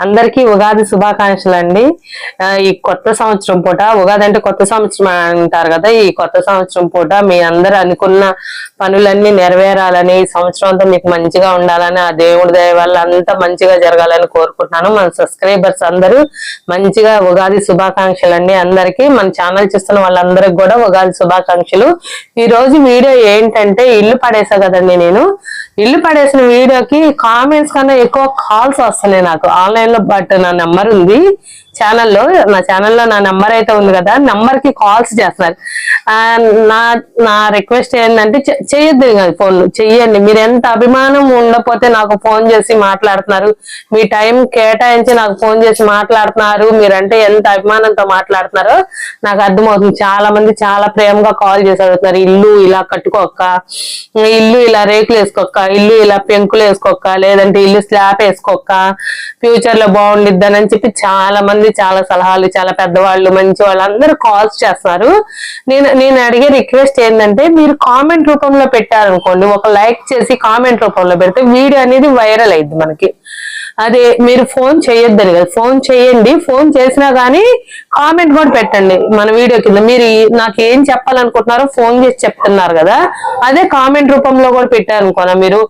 అందరికీ ఉగాది శుభాకాంక్షలు అండి ఈ కొత్త సంవత్సరం పూట ఉగాది అంటే కొత్త సంవత్సరం అంటారు కదా ఈ కొత్త సంవత్సరం పూట మీ అందరు అనుకున్న పనులన్నీ నెరవేరాలని ఈ సంవత్సరం అంతా మీకు మంచిగా ఉండాలని ఆ దేవుడి దయ వల్ల అంతా మంచిగా జరగాలని కోరుకుంటున్నాను. మన సబ్స్క్రైబర్స్ అందరూ మంచిగా ఉగాది శుభాకాంక్షలు అండి అందరికీ మన ఛానల్ చూస్తున్న వాళ్ళందరికి కూడా ఉగాది శుభాకాంక్షలు. ఈ రోజు వీడియో ఏంటంటే ఇల్లు పడేసా కదండి నేను. ఇల్లు పడేసిన వీడియోకి కామెంట్స్ కన్నా ఎక్కువ కాల్స్ వస్తున్నాయి నాకు. ఆన్లైన్లో బట్ నా నెంబర్ ఉంది. ఛానల్లో నా ఛానల్లో నా నెంబర్ అయితే ఉంది కదా నెంబర్కి కాల్స్ చేస్తున్నారు నా నా రిక్వెస్ట్ ఏంటంటే చె- చెయ్యొద్దు కదా ఫోన్ చెయ్యండి. మీరు ఎంత అభిమానం ఉండకపోతే నాకు ఫోన్ చేసి మాట్లాడుతున్నారు. మీ టైం కేటాయించి నాకు ఫోన్ చేసి మాట్లాడుతున్నారు. మీరంటే ఎంత అభిమానంతో మాట్లాడుతున్నారో నాకు అర్థమవుతుంది. చాలా మంది చాలా ప్రేమగా కాల్ చేసి అడుగుతున్నారు. ఇల్లు ఇలా కట్టుకోక్క ఇల్లు ఇలా రేకులు వేసుకోక్క ఇల్లు ఇలా పెంకులు వేసుకోక లేదంటే ఇల్లు స్లాబ్ వేసుకోక్క ఫ్యూచర్లో బాగుండిద్దని అని చెప్పి చాలా మంది చాలా సలహాలు చాలా పెద్దవాళ్ళు మంచి వాళ్ళు అందరూ కాల్స్ చేస్తున్నారు నేను నేను అడిగే రిక్వెస్ట్ ఏంటంటే మీరు కామెంట్ రూపంలో పెట్టారనుకోండి ఒక లైక్ చేసి కామెంట్ రూపంలో పెడితే వీడియో అనేది వైరల్ అయింది మనకి. అదే మీరు ఫోన్ చేయొద్దని కదా. ఫోన్ చేయండి ఫోన్ చేసినా గానీ కామెంట్ కూడా పెట్టండి మన వీడియో కింద. మీరు నాకు ఏం చెప్పాలనుకుంటున్నారో ఫోన్ చేసి చెప్తున్నారు కదా. అదే కామెంట్ రూపంలో కూడా పెట్టారనుకోనా మీరు.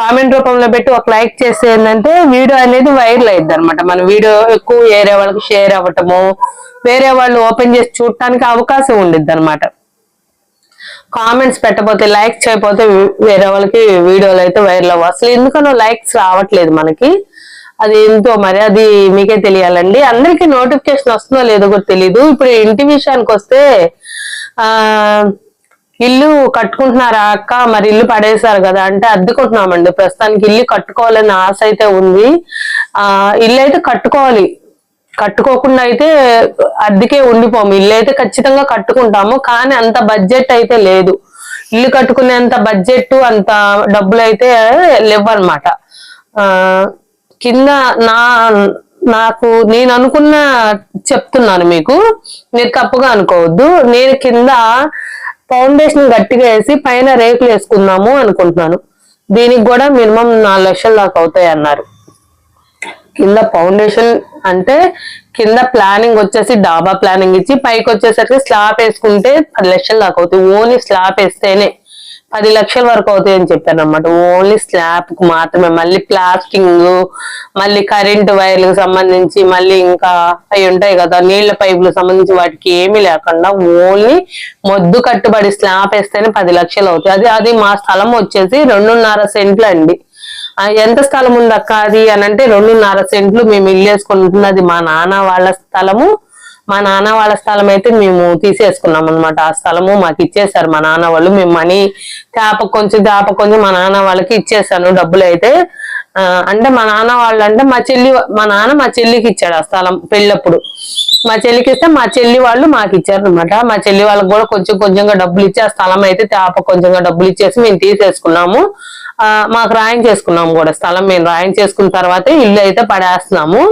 కామెంట్ రూపంలో పెట్టి ఒక లైక్ చేస్తే ఏంటంటే వీడియో అనేది వైరల్ అయింది అనమాట మన వీడియో ఎక్కువ వేరే వాళ్ళకి షేర్ అవ్వటము వేరే వాళ్ళు ఓపెన్ చేసి చూడటానికి అవకాశం ఉండిద్ది అనమాట కామెంట్స్ పెట్టకపోతే లైక్స్ చేయకపోతే వేరే వాళ్ళకి వీడియోలు అయితే వైరల్ అవ్వ. అసలు ఎందుకనో లైక్స్ రావట్లేదు మనకి. అది ఎంతో మరి అది మీకే తెలియాలండి. అందరికి నోటిఫికేషన్ వస్తుందో లేదో కూడా తెలియదు ఇప్పుడు ఇంటి విషయానికి వస్తే ఆ ఇల్లు కట్టుకుంటున్నారా అక్క? మరి ఇల్లు పడేశారు కదా అంటే అద్దెకుంటున్నామండి. ప్రస్తుతానికి ఇల్లు కట్టుకోవాలని ఆశ అయితే ఉంది. ఆ ఇల్లు అయితే కట్టుకోవాలి. కట్టుకోకుండా అయితే అద్దెకే ఉండిపోము. ఇల్లు అయితే ఖచ్చితంగా కట్టుకుంటాము. కానీ అంత బడ్జెట్ అయితే లేదు. ఇల్లు కట్టుకునేంత బడ్జెట్ అంత డబ్బులు అయితే లేవన్నమాట. ఆ కింద నా నాకు నేను అనుకున్న చెప్తున్నాను మీకు. మీరు తప్పుగా అనుకోవద్దు. నేను కింద ఫౌండేషన్ గట్టిగా వేసి పైన రేకులు వేసుకుందాము అనుకుంటున్నాను. దీనికి కూడా మినిమం నాలుగు లక్షల దాకా అవుతాయి అన్నారు. కింద ఫౌండేషన్ అంటే కింద ప్లానింగ్ వచ్చేసి డాబా ప్లానింగ్ ఇచ్చి పైకి వచ్చేసరికి స్లాబ్ వేసుకుంటే పది లక్షలు దాకా అవుతాయి. ఓన్లీ స్లాబ్ వేస్తేనే. పది లక్షల వరకు అవుతాయని చెప్పారు చెప్పాను అనమాట ఓన్లీ స్లాబ్కు మాత్రమే మళ్ళీ ప్లాస్టింగ్ మళ్ళీ కరెంటు వైర్లకు సంబంధించి మళ్ళీ ఇంకా అవి ఉంటాయి కదా నీళ్ళ పైపులకు సంబంధించి వాటికి ఏమీ లేకుండా ఓన్లీ మొద్దు కట్టుబడి స్లాబ్ వేస్తేనే పది లక్షలు అవుతాయి. అది అది మా స్థలం వచ్చేసి రెండున్నర సెంట్లు అండి. ఎంత స్థలం ఉంది అక్క అది అని అంటే రెండున్నర సెంట్లు మేము ఇల్లు వేసుకుంటున్నది మా నాన్న వాళ్ళ స్థలము. మా నాన్న వాళ్ళ స్థలం అయితే మేము తీసేసుకున్నాం అనమాట ఆ స్థలము మాకు ఇచ్చేసారు మా నాన్న వాళ్ళు. మేము మనీ తేప కొంచెం తేప కొంచెం మా నాన్న వాళ్ళకి ఇచ్చేసాను డబ్బులు అయితే అంటే మా నాన్న వాళ్ళు అంటే మా చెల్లి మా నాన్న మా చెల్లికి ఇచ్చాడు ఆ స్థలం పెళ్ళప్పుడు. మా చెల్లికి ఇస్తే మా చెల్లి వాళ్ళు మాకు ఇచ్చారు అనమాట మా చెల్లి వాళ్ళకి కూడా కొంచెం కొంచెంగా డబ్బులు ఇచ్చి ఆ స్థలం అయితే తేప కొంచెంగా డబ్బులు ఇచ్చేసి మేము తీసేసుకున్నాము. మాకు రాయం చేసుకున్నాము కూడా. స్థలం మేము రాయం చేసుకున్న తర్వాత ఇల్లు అయితే పడేస్తున్నాము.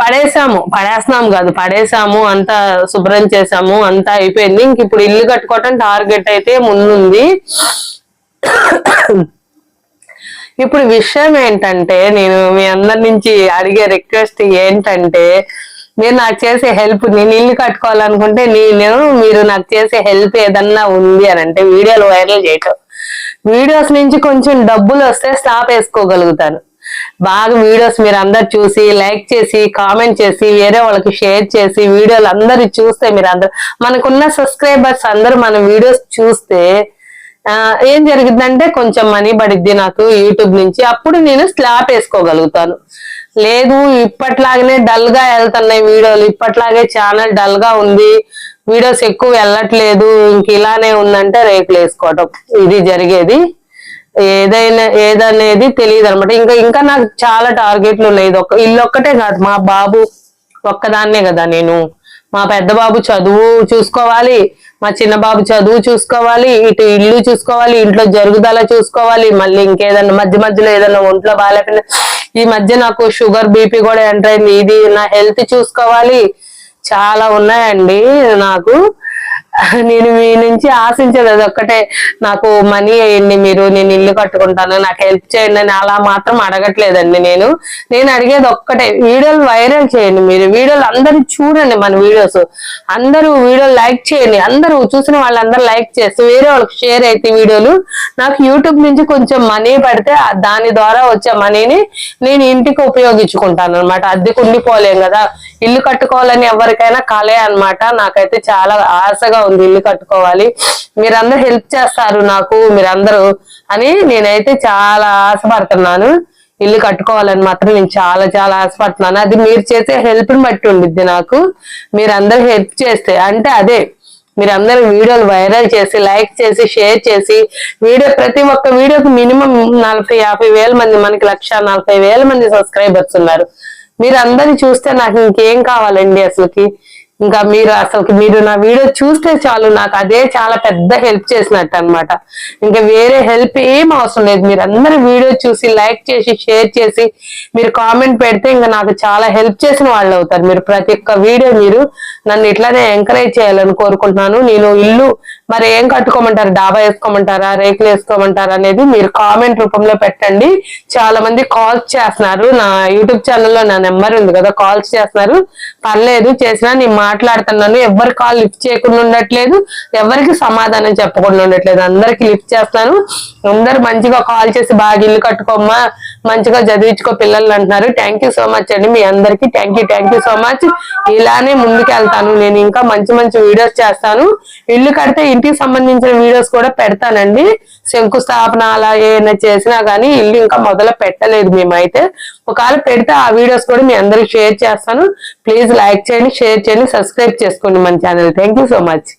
పడేసాము పడేస్తున్నాం కాదు పడేసాము అంతా శుభ్రం చేసాము అంతా అయిపోయింది. ఇంక ఇప్పుడు ఇల్లు కట్టుకోవటం టార్గెట్ అయితే ముందుంది. ఇప్పుడు విషయం ఏంటంటే నేను మీ అందరి నుంచి అడిగే రిక్వెస్ట్ ఏంటంటే మీరు నాకు చేసే హెల్ప్ నేను ఇల్లు కట్టుకోవాలనుకుంటే నేను మీరు నాకు చేసే హెల్ప్ ఏదన్నా ఉంది అని అంటే వీడియోలు వైరల్ చేయటం. వీడియోస్ నుంచి కొంచెం డబ్బులు వస్తే స్టాప్ వేసుకోగలుగుతాను. బాగా వీడియోస్ మీరు అందరు చూసి లైక్ చేసి కామెంట్ చేసి వేరే వాళ్ళకి షేర్ చేసి వీడియోలు అందరు చూస్తే మీరు అందరు మనకున్న సబ్స్క్రైబర్స్ అందరూ మన వీడియోస్ చూస్తే ఏం జరిగిందంటే కొంచెం మనీ పడిద్ది నాకు యూట్యూబ్ నుంచి. అప్పుడు నేను స్లాప్ వేసుకోగలుగుతాను. లేదు ఇప్పట్లాగనే డల్గా వెళ్తున్నాయి వీడియోలు. ఇప్పట్లాగే ఛానల్ డల్గా ఉంది. వీడియోస్ ఎక్కువ వెళ్ళట్లేదు. ఇంక ఇలానే ఉందంటే రేకులు వేసుకోవటం. ఇది జరిగేది. ఏదైనా ఏదనేది తెలియదు అనమాట ఇంకా ఇంకా నాకు చాలా టార్గెట్లు ఉన్నాయి. ఒక్క ఇల్లు ఒక్కటే కాదు. మా బాబు ఒక్కదాన్నే కదా నేను. మా పెద్ద బాబు చదువు చూసుకోవాలి. మా చిన్న బాబు చదువు చూసుకోవాలి. ఇటు ఇల్లు చూసుకోవాలి. ఇంట్లో జరుగుదల చూసుకోవాలి. మళ్ళీ ఇంకేదన్నా మధ్య మధ్యలో ఏదైనా ఒంట్లో బాగాలేకపోయినా ఈ మధ్య నాకు షుగర్ బీపీ కూడా ఎంటర్ అయింది. ఇది నా హెల్త్ చూసుకోవాలి. చాలా ఉన్నాయండి నాకు. నేను మీ నుంచి ఆశించేది అది ఒక్కటే. నాకు మనీ వేయండి మీరు నేను ఇల్లు కట్టుకుంటాను నాకు హెల్ప్ చేయండి అని అలా మాత్రం అడగట్లేదండి నేను. నేను అడిగేది ఒక్కటే వీడియోలు వైరల్ చేయండి మీరు. వీడియోలు అందరూ చూడండి మన వీడియోస్. అందరూ వీడియోలు లైక్ చేయండి. అందరూ చూసిన వాళ్ళందరూ లైక్ చేస్తే వేరే వాళ్ళకి షేర్ అయితే వీడియోలు. నాకు యూట్యూబ్ నుంచి కొంచెం మనీ పడితే దాని ద్వారా వచ్చే మనీని నేను ఇంటికి ఉపయోగించుకుంటాను అనమాట అద్దెకు ఉండిపోలేం కదా. ఇల్లు కట్టుకోవాలని ఎవరికైనా కలే అన్నమాట. నాకైతే చాలా ఆశగా ఉంది ఇల్లు కట్టుకోవాలి. మీరందరూ హెల్ప్ చేస్తారు నాకు మీరందరూ అని నేనైతే చాలా ఆశపడుతున్నాను. ఇల్లు కట్టుకోవాలని మాత్రం నేను చాలా చాలా ఆశపడుతున్నాను. అది మీరు చేసే హెల్ప్ని బట్టి ఉండిద్ది నాకు. మీరందరూ హెల్ప్ చేస్తే అంటే అదే మీరందరూ వీడియోలు వైరల్ చేసి లైక్ చేసి షేర్ చేసి వీడియో ప్రతి ఒక్క వీడియోకి మినిమం నలభై యాభై వేల మంది మనకి లక్ష నలభై వేల మంది సబ్స్క్రైబర్స్ ఉన్నారు. మీరు అందరిని చూస్తే నాకు ఇంకేం కావాలండి అసలుకి? ఇంకా మీరు అసలు మీరు నా వీడియో చూస్తే చాలు నాకు అదే చాలా పెద్ద హెల్ప్ చేసినట్టు అనమాట ఇంకా వేరే హెల్ప్ ఏం అవసరం లేదు. మీరు అందరు వీడియో చూసి లైక్ చేసి షేర్ చేసి మీరు కామెంట్ పెడితే ఇంకా నాకు చాలా హెల్ప్ చేసిన వాళ్ళు అవుతారు. మీరు ప్రతి ఒక్క వీడియో మీరు నన్ను ఇట్లానే ఎంకరేజ్ చేయాలని కోరుకుంటున్నాను. నేను ఇల్లు మరి ఏం కట్టుకోమంటారు? డాబా వేసుకోమంటారా? రేకులు వేసుకోమంటారా అనేది మీరు కామెంట్ రూపంలో పెట్టండి. చాలా మంది కాల్స్ చేస్తున్నారు. నా యూట్యూబ్ ఛానల్లో నా నెంబర్ ఉంది కదా కాల్స్ చేస్తున్నారు. పర్లేదు చేసినా నేను మాట్లాడుతున్నాను. ఎవరి కాల్ లిఫ్ట్ చేయకుండా ఉండట్లేదు. ఎవరికి సమాధానం చెప్పకుండా ఉండట్లేదు. అందరికి లిఫ్ట్ చేస్తాను అందరు మంచిగా కాల్ చేసి బాగా ఇల్లు కట్టుకోమ్మా మంచిగా చదివించుకో పిల్లలు అంటున్నారు. థ్యాంక్ యూ సో మచ్ అండి మీ అందరికి. Thank you thank you so much ఇలానే ముందుకు వెళ్తాను నేను ఇంకా మంచి మంచి వీడియోస్ చేస్తాను. ఇల్లు కడితే ఇంటికి సంబంధించిన వీడియోస్ కూడా పెడతానండి. శంకుస్థాపన అలా ఏమైనా చేసినా కానీ ఇల్లు ఇంకా మొదలు పెట్టలేదు మేమైతే. ఒకవేళ పెడితే ఆ వీడియోస్ కూడా మీ అందరికి షేర్ చేస్తాను. ప్లీజ్ లైక్ చేయండి షేర్ చేయండి సబ్స్క్రైబ్ చేసుకోండి మన ఛానల్. థ్యాంక్ యూ సో మచ్.